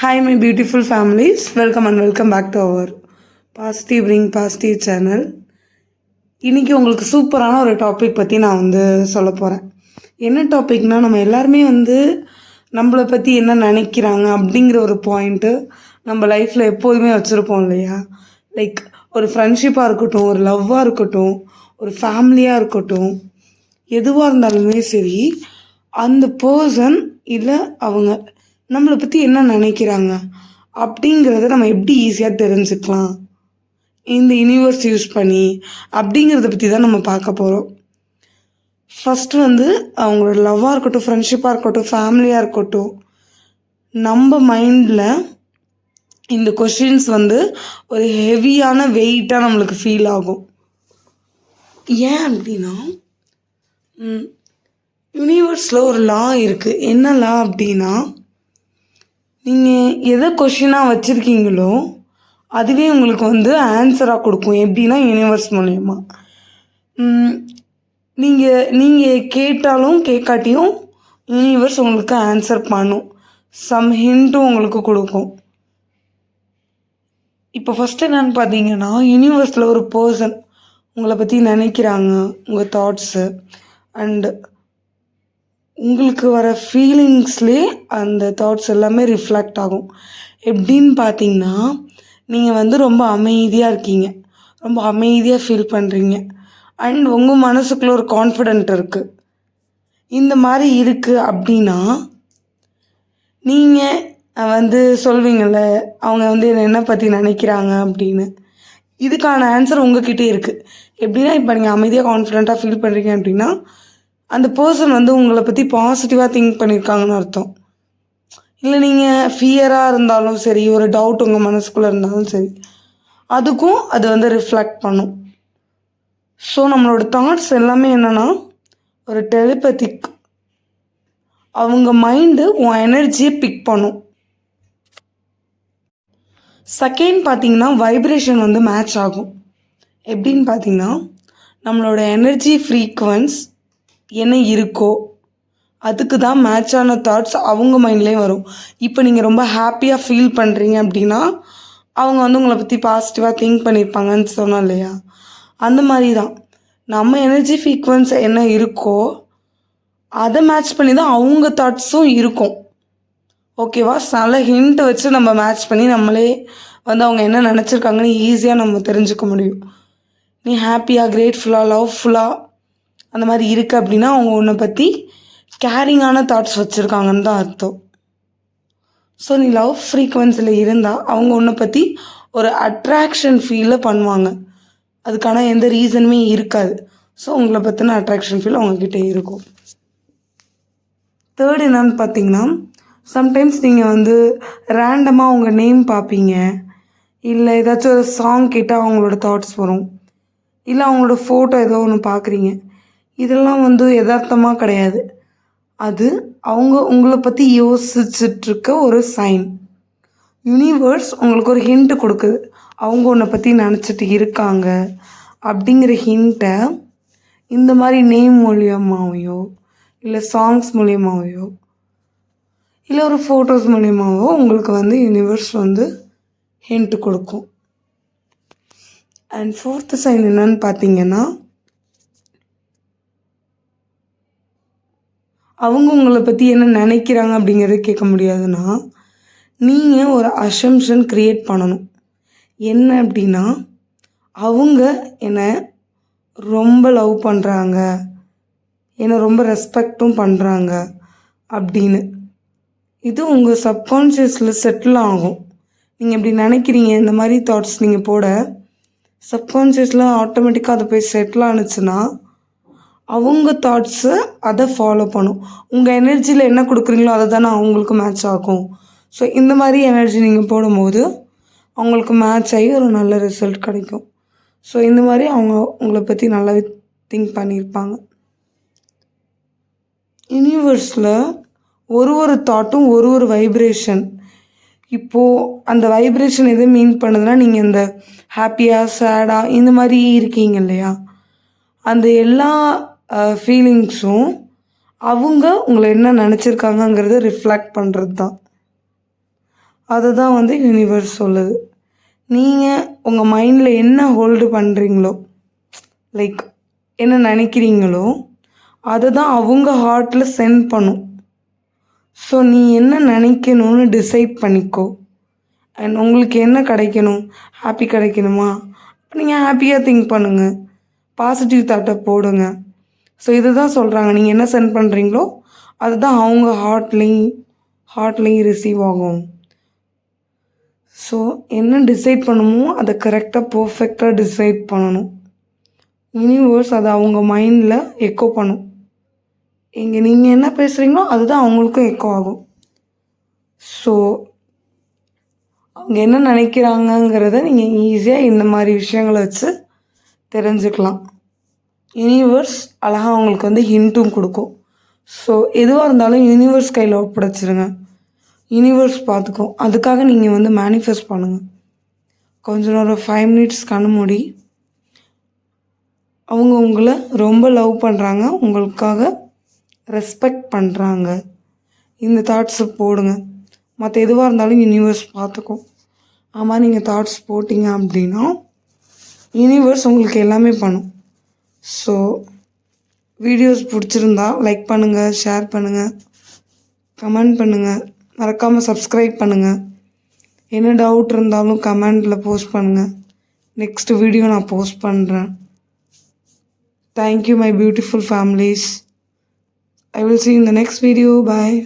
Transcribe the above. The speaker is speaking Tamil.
Hi my beautiful families welcome and welcome back to our positive bring positive channel இன்றைக்கி உங்களுக்கு சூப்பரான ஒரு டாபிக் பற்றி நான் வந்து சொல்ல போகிறேன் என்ன டாபிக்னால் நம்ம எல்லாருமே வந்து நம்மளை பற்றி என்ன நினைக்கிறாங்க அப்படிங்கிற ஒரு பாயிண்ட்டு நம்ம லைஃப்பில் எப்போதுமே வச்சுருப்போம் இல்லையா? லைக் ஒரு ஃப்ரெண்ட்ஷிப்பாக இருக்கட்டும் ஒரு லவ்வாக இருக்கட்டும் ஒரு ஃபேமிலியாக இருக்கட்டும் எதுவாக இருந்தாலுமே சரி அந்த பர்சன் இல்லை அவங்க நம்மளை பற்றி என்ன நினைக்கிறாங்க அப்படிங்கிறத நம்ம எப்படி ஈஸியாக தெரிஞ்சுக்கலாம்? இந்த யூனிவர்ஸ் யூஸ் பண்ணி அப்படிங்கிறத பற்றி தான் நம்ம பார்க்க போகிறோம் ஃபஸ்ட்டு வந்து அவங்களோட லவ்வாக இருக்கட்டும் ஃப்ரெண்ட்ஷிப்பாக இருக்கட்டும் ஃபேமிலியாக இருக்கட்டும் நம்ம மைண்டில் இந்த கொஷின்ஸ் வந்து ஒரு ஹெவியான வெயிட்டாக நம்மளுக்கு ஃபீல் ஆகும். ஏன் அப்படின்னா யூனிவர்ஸில் ஒரு லா இருக்குது என்ன லா அப்படின்னா நீங்கள் எதை கொஷினாக வச்சுருக்கீங்களோ அதுவே உங்களுக்கு வந்து ஆன்சராக கொடுக்கும். எப்படின்னா யூனிவர்ஸ் மூலயமா. நீங்கள் நீங்கள் கேட்டாலும் கேட்காட்டியும் யூனிவர்ஸ் உங்களுக்கு ஆன்சர் பண்ணும். சம் ஹிண்ட்டும் உங்களுக்கு கொடுக்கும். இப்போ ஃபஸ்ட்டு என்னென்னு பார்த்தீங்கன்னா யூனிவர்ஸில் ஒரு பர்சன் உங்களை பற்றி நினைக்கிறாங்க உங்கள் தாட்ஸு அண்டு உங்களுக்கு வர ஃபீலிங்ஸ்லேயே அந்த தாட்ஸ் எல்லாமே ரிஃப்ளெக்ட் ஆகும். எப்படின்னு பார்த்தீங்கன்னா நீங்கள் வந்து ரொம்ப அமைதியாக இருக்கீங்க. ரொம்ப அமைதியாக ஃபீல் பண்ணுறீங்க அண்ட் உங்கள் மனசுக்குள்ளே ஒரு கான்ஃபிடென்ட் இருக்குது இந்த மாதிரி இருக்குது அப்படின்னா நீங்கள் வந்து சொல்வீங்கள்ல அவங்க வந்து என்னை என்ன பற்றி நினைக்கிறாங்க அப்படின்னு. இதுக்கான ஆன்சர் உங்ககிட்டே இருக்குது எப்படின்னா இப்போ நீங்கள் அமைதியாக கான்ஃபிடென்ட்டாக ஃபீல் பண்ணுறீங்க அப்படின்னா அந்த பர்சன் வந்து உங்களை பற்றி பாசிட்டிவாக திங்க் பண்ணியிருக்காங்கன்னு அர்த்தம். இல்லை நீங்கள் ஃபியராக இருந்தாலும் சரி ஒரு டவுட் உங்கள் மனசுக்குள்ளே இருந்தாலும் சரி அதுக்கும் அது வந்து ரிஃப்ளெக்ட் பண்ணும். ஸோ நம்மளோட தாட்ஸ் எல்லாமே என்னென்னா ஒரு டெலிபதிக் அவங்க மைண்டு உன் எனர்ஜியை பிக் பண்ணும். செகண்ட் பார்த்தீங்கன்னா வைப்ரேஷன் வந்து மேட்ச் ஆகும். எப்படின்னு பார்த்தீங்கன்னா நம்மளோட எனர்ஜி ஃப்ரீக்குவன்ஸ் என்ன இருக்கோ அதுக்கு தான் மேட்சான தாட்ஸ் அவங்க மைண்ட்லேயும் வரும். இப்போ நீங்கள் ரொம்ப ஹாப்பியாக ஃபீல் பண்ணுறீங்க அப்படின்னா அவங்க வந்து உங்களை பற்றி பாசிட்டிவாக திங்க் பண்ணியிருப்பாங்கன்னு சொன்னோம் இல்லையா? அந்த மாதிரி தான் நம்ம எனர்ஜி ஃப்ரீக்வன்ஸ் என்ன இருக்கோ அதை மேட்ச் பண்ணி தான் அவங்க தாட்ஸும் இருக்கும். ஓகேவா நல்ல ஹிண்ட் வச்சு நம்ம மேட்ச் பண்ணி நம்மளே வந்து அவங்க என்ன நினச்சிருக்காங்கன்னு ஈஸியாக நம்ம தெரிஞ்சுக்க முடியும். நீ ஹாப்பியாக கிரேட்ஃபுல்லாக லவ்ஃபுல்லாக அந்த மாதிரி இருக்குது அப்படின்னா அவங்க உன்னை பற்றி கேரிங்கான தாட்ஸ் வச்சுருக்காங்கன்னு தான் அர்த்தம். ஸோ நீ லவ் ஃப்ரீக்வன்சியில் இருந்தால் அவங்க உன்னை பற்றி ஒரு அட்ராக்ஷன் ஃபீலை பண்ணுவாங்க. அதுக்கான எந்த ரீசனுமே இருக்காது. ஸோ உங்களை பற்றின அட்ராக்ஷன் ஃபீல் அவங்கக்கிட்ட இருக்கும். தேர்ட் என்னன்னு பார்த்தீங்கன்னா சம்டைம்ஸ் நீங்கள் வந்து ரேண்டமாக உங்கள் நேம் பார்ப்பீங்க இல்லை ஏதாச்சும் ஒரு சாங் கேட்டால் அவங்களோட தாட்ஸ் வரும். இல்லை அவங்களோட ஃபோட்டோ ஏதோ ஒன்று பார்க்குறீங்க இதெல்லாம் வந்து யதார்த்தமாக கிடையாது. அது அவங்க உங்களை பற்றி யோசிச்சிட்ருக்க ஒரு சைன் யூனிவர்ஸ் உங்களுக்கு ஒரு ஹிண்ட்டு கொடுக்குது. அவங்க உன்னை பற்றி நினச்சிட்டு இருக்காங்க அப்படிங்கிற ஹிண்ட்டை இந்த மாதிரி நேம் மூலியமாகவையோ இல்லை சாங்ஸ் மூலியமாகவோ இல்லை ஒரு ஃபோட்டோஸ் மூலியமாகவோ உங்களுக்கு வந்து யூனிவர்ஸ் வந்து ஹிண்ட்டு கொடுக்கும். அண்ட் ஃபோர்த்து சைன் என்னன்னு பார்த்தீங்கன்னா அவங்க உங்களை பற்றி என்ன நினைக்கிறாங்க அப்படிங்கிறத கேட்க முடியாதுன்னா நீங்கள் ஒரு அசம்ஷன் க்ரியேட் பண்ணணும். என்ன அப்படின்னா அவங்க என்னை ரொம்ப லவ் பண்ணுறாங்க என்னை ரொம்ப ரெஸ்பெக்டும் பண்ணுறாங்க அப்படின்னு. இது உங்கள் சப்கான்ஷியஸில் செட்டில் ஆகும். நீங்கள் இப்படி நினைக்கிறீங்க இந்த மாதிரி தாட்ஸ் நீங்கள் போட சப்கான்ஷியஸில் ஆட்டோமேட்டிக்காக அதை போய் செட்டில் ஆனுச்சுன்னா அவங்க தாட்ஸை அதை ஃபாலோ பண்ணும். உங்கள் எனர்ஜியில் என்ன கொடுக்குறீங்களோ அதை தானே அவங்களுக்கு மேட்ச் ஆகும். ஸோ இந்த மாதிரி எனர்ஜி நீங்கள் போடும்போது அவங்களுக்கு மேட்ச் ஆகி ஒரு நல்ல ரிசல்ட் கிடைக்கும். ஸோ இந்த மாதிரி அவங்க உங்களை பற்றி நல்லாவே திங்க் பண்ணியிருப்பாங்க. யூனிவர்ஸில் ஒரு ஒரு தாட்டும் ஒரு ஒரு வைப்ரேஷன் இப்போது அந்த வைப்ரேஷன் எது மீன் பண்ணுதுன்னா நீங்கள் இந்த ஹாப்பியாக சேடாக இந்த மாதிரி இருக்கீங்க இல்லையா? அந்த எல்லா ஃபீலிங்ஸும் அவங்க உங்களை என்ன நினச்சிருக்காங்கங்கிறத ரிஃப்ளெக்ட் பண்ணுறது தான் அதை தான் வந்து யூனிவர்ஸ் சொல்லுது. நீங்கள் உங்கள் மைண்டில் என்ன ஹோல்டு பண்ணுறீங்களோ லைக் என்ன நினைக்கிறீங்களோ அதை தான் அவங்க ஹார்ட்டில் சென்ட் பண்ணும். ஸோ நீ என்ன நினைக்கணும்னு டிசைட் பண்ணிக்கோ. அண்ட் உங்களுக்கு என்ன கிடைக்கணும்? ஹாப்பி கிடைக்கணுமா? நீங்கள் ஹாப்பியாக திங்க் பண்ணுங்கள் பாசிட்டிவ் தாட்டை போடுங்க. ஸோ இது தான் சொல்கிறாங்க நீங்கள் என்ன சென்ட் பண்ணுறீங்களோ அதுதான் அவங்க ஹார்ட்லேயும் ஹார்ட்லேயும் ரிசீவ் ஆகும். ஸோ என்ன டிசைட் பண்ணணுமோ அதை கரெக்டாக பர்ஃபெக்டாக டிசைட் பண்ணணும். யூனிவர்ஸ் அதை அவங்க மைண்டில் எக்கோ பண்ணும். இங்கே நீங்கள் என்ன பேசுகிறீங்களோ அதுதான் அவங்களுக்கும் எக்கோ ஆகும். ஸோ அவங்க என்ன நினைக்கிறாங்கங்கிறத நீங்கள் ஈஸியாக இந்த மாதிரி விஷயங்களை வச்சு தெரிஞ்சுக்கலாம். யூனிவர்ஸ் அழகாக அவங்களுக்கு வந்து ஹிண்ட்டும் கொடுக்கும். ஸோ எதுவாக இருந்தாலும் யூனிவர்ஸ் கையில் ஒப்படைச்சிருங்க. யூனிவர்ஸ் பார்த்துக்கும் அதுக்காக நீங்கள் வந்து மேனிஃபெஸ்ட் பண்ணுங்கள் கொஞ்ச நேரம் ஃபைவ் மினிட்ஸ் கண்ணு மூடி. அவங்க உங்களை ரொம்ப லவ் பண்ணுறாங்க உங்களுக்காக ரெஸ்பெக்ட் பண்ணுறாங்க இந்த தாட்ஸை போடுங்க. மற்ற எதுவாக இருந்தாலும் யூனிவர்ஸ் பார்த்துக்கும் ஆமாம் நீங்கள் தாட்ஸ் போட்டிங்க அப்படின்னா யூனிவர்ஸ் உங்களுக்கு எல்லாமே பண்ணும். ஸோ வீடியோஸ் பிடிச்சிருந்தா லைக் பண்ணுங்கள் ஷேர் பண்ணுங்கள் கமெண்ட் பண்ணுங்கள் மறக்காமல் சப்ஸ்கிரைப் பண்ணுங்கள் என்ன டவுட் இருந்தாலும் கமெண்டில் போஸ்ட் பண்ணுங்கள் நெக்ஸ்ட் வீடியோ நான் போஸ்ட் பண்ணுறேன் thank you my beautiful families I will see in the next video bye